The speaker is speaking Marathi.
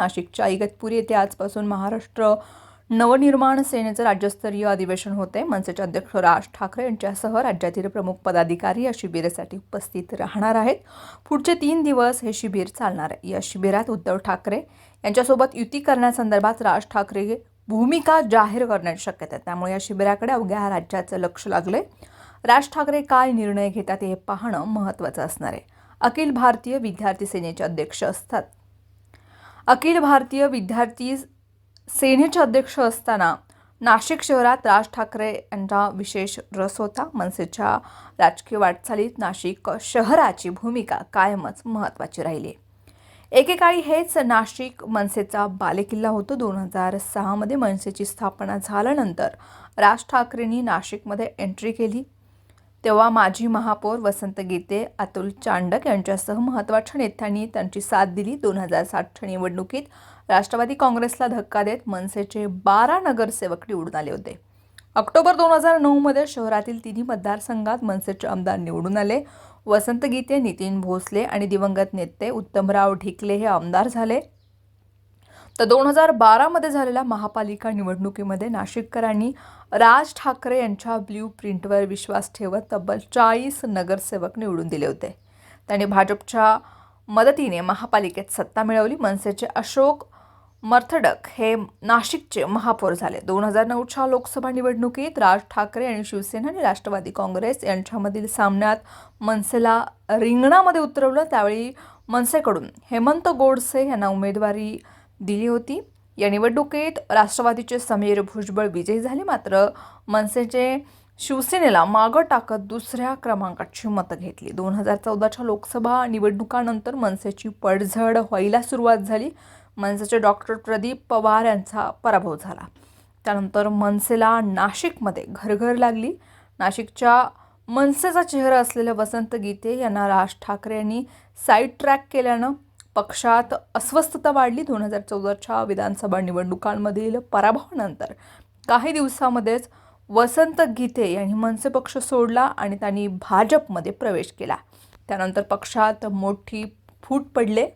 नाशिकच्या इगतपुरी येथे आजपासून महाराष्ट्र नवनिर्माण सेनेचं राज्यस्तरीय अधिवेशन होते मनसेचे अध्यक्ष राज ठाकरे यांच्यासह राज्यातील प्रमुख पदाधिकारी या शिबिरासाठी उपस्थित राहणार आहेत. पुढचे तीन दिवस हे शिबिर चालणार आहे. या शिबिरात उद्धव ठाकरे यांच्यासोबत युती करण्यासंदर्भात राज ठाकरे भूमिका जाहीर करण्याची शक्यता आहे. त्यामुळे या शिबिराकडे अवघ्या राज्याचं लक्ष लागलंय. राज ठाकरे काय निर्णय घेतात हे पाहणं महत्त्वाचं असणार आहे. अखिल भारतीय विद्यार्थी सेनेचे अध्यक्ष असतात. अखिल भारतीय विद्यार्थी सेनेचे अध्यक्ष असताना नाशिक शहरात राज ठाकरे यांचा विशेष रस होता. मनसेच्या राजकीय वाटचालीत नाशिक शहराची भूमिका कायमच महत्त्वाची राहिली. एकेकाळी हेच नाशिक मनसेचा बालेकिल्ला होतो. दोन हजार सहामध्ये मनसेची स्थापना झाल्यानंतर राज ठाकरेंनी नाशिकमध्ये एंट्री केली. तेव्हा माजी महापौर वसंत गीते अतुल चांडक यांच्यासह महत्त्वाच्या नेत्यांनी त्यांची साथ दिली. दोन हजार सातच्या निवडणुकीत राष्ट्रवादी काँग्रेसला धक्का देत मनसेचे बारा नगरसेवक निवडून आले होते. ऑक्टोबर दोन हजार नऊमध्ये शहरातील तिन्ही मतदारसंघात मनसेचे आमदार निवडून आले. वसंत गीते नितीन भोसले आणि दिवंगत नेते उत्तमराव ढिकले हे आमदार झाले. तर दोन हजार बारामध्ये झालेल्या महापालिका निवडणुकीमध्ये नाशिककरांनी राज ठाकरे यांच्या ब्ल्यू प्रिंटवर विश्वास ठेवत तब्बल चाळीस नगरसेवक निवडून दिले होते. त्यांनी भाजपच्या मदतीने महापालिकेत सत्ता मिळवली. मनसेचे अशोक मर्थडक हे नाशिकचे महापौर झाले. दोन हजार नऊच्या लोकसभा निवडणुकीत राज ठाकरे आणि शिवसेना आणि राष्ट्रवादी काँग्रेस यांच्यामधील सामन्यात मनसेला रिंगणामध्ये उतरवलं. त्यावेळी मनसेकडून हेमंत गोडसे यांना उमेदवारी दिली होती. या निवडणुकीत राष्ट्रवादीचे समीर भुजबळ विजयी झाले मात्र मनसेचे शिवसेनेला मागं टाकत दुसऱ्या क्रमांकाची मतं घेतली. दोन हजार चौदाच्या लोकसभा निवडणुकानंतर मनसेची पडझड व्हायला सुरुवात झाली. मनसेचे डॉक्टर प्रदीप पवार यांचा पराभव झाला. त्यानंतर मनसेला नाशिकमध्ये घरघर लागली. नाशिकच्या मनसेचा चेहरा असलेल्या वसंत गीते यांना राज ठाकरे यांनी साईड ट्रॅक केल्यानं पक्षात अस्वस्थता वाढली. दोन हजार चौदाच्या विधानसभा निवडणुकांमधील पराभवानंतर काही दिवसामध्येच वसंत गीते यांनी मनसे पक्ष सोडला आणि त्यांनी भाजपमध्ये प्रवेश केला. त्यानंतर पक्षात मोठी फूट पडले.